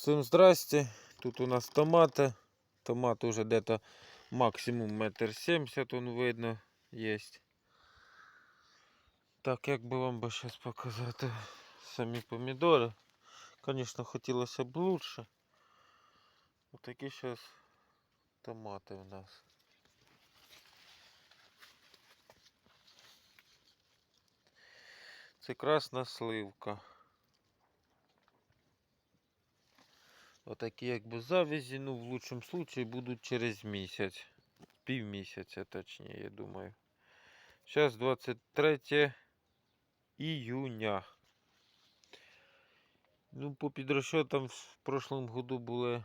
Всім здрасте. Тут у нас томати. Томат уже где-то максимум метр семьдесят он видно есть. Так, як би вам би зараз показати самі помідори. Звісно, хотілося б лучше. Отакі зараз томати у нас. Це красна сливка. Отакі якби завязі, ну в лучшем случае будуть через місяць. Пів місяця точніше, я думаю. Зараз 23 июня. Ну, по підрозчетам в прошлом году були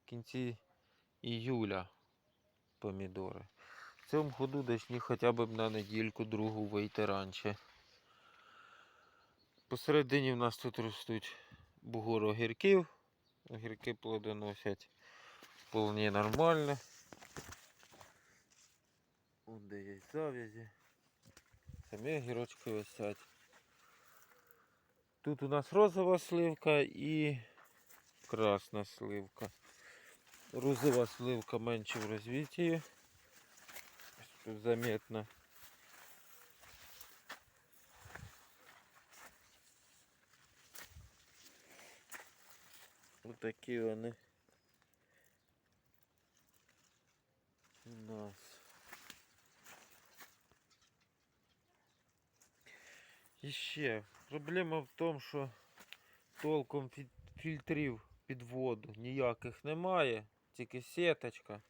в кінці июля помідори. В цьому году дочні хоча б на недільку другу вийти раніше. Посередині в нас тут ростуть бугор огірків. Огірки плодоносять вполне нормально. Вон де є завязі. Самі огірочки висять. Тут у нас розова сливка і красна сливка. Розова сливка менше в розвитті. Тут заметно. Вот такі вони у нас. І ще проблема в тому, що толком фільтрів під воду ніяких немає, тільки сіточка.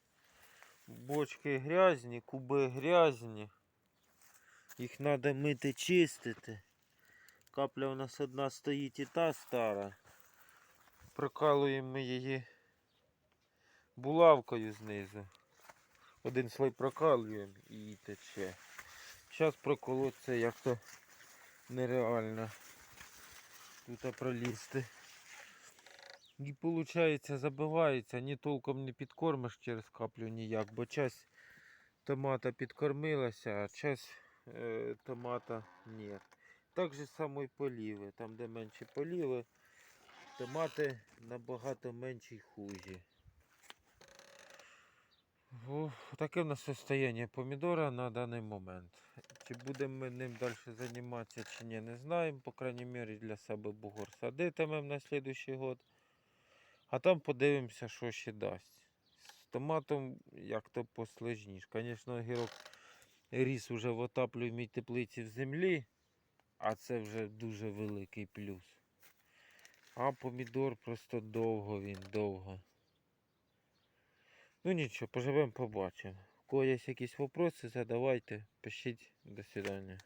Бочки грязні, куби грязні. Їх треба мити, чистити. Капля у нас одна стоїть і та стара. Прокалуємо ми її булавкою знизу. Один слой прокалуємо і тече. Зараз проколоть це як то нереально. Тут пролізти. І виходить, забивається, ні толком не підкормиш через каплю ніяк, бо часть томата підкормилася, а часть е, томата ні. Так же само і поліви. Там, де менше поліви, томати набагато менші й хужі. Таке в нас состояние помідора на даний момент. Чи будемо ми ним далі займатися чи ні, не знаємо. По крайній мірі для себе бугор садитимемо на наступний год. А там подивимося, що ще дасть. З томатом як то послежніш. Звісно, огірок ріс уже в отаплюємій теплиці в землі, а це вже дуже великий плюс. А помідор просто довго він, довго. Ну нічого, поживемо, побачимо. У кого є якісь питання, задавайте, пишіть. До свидання.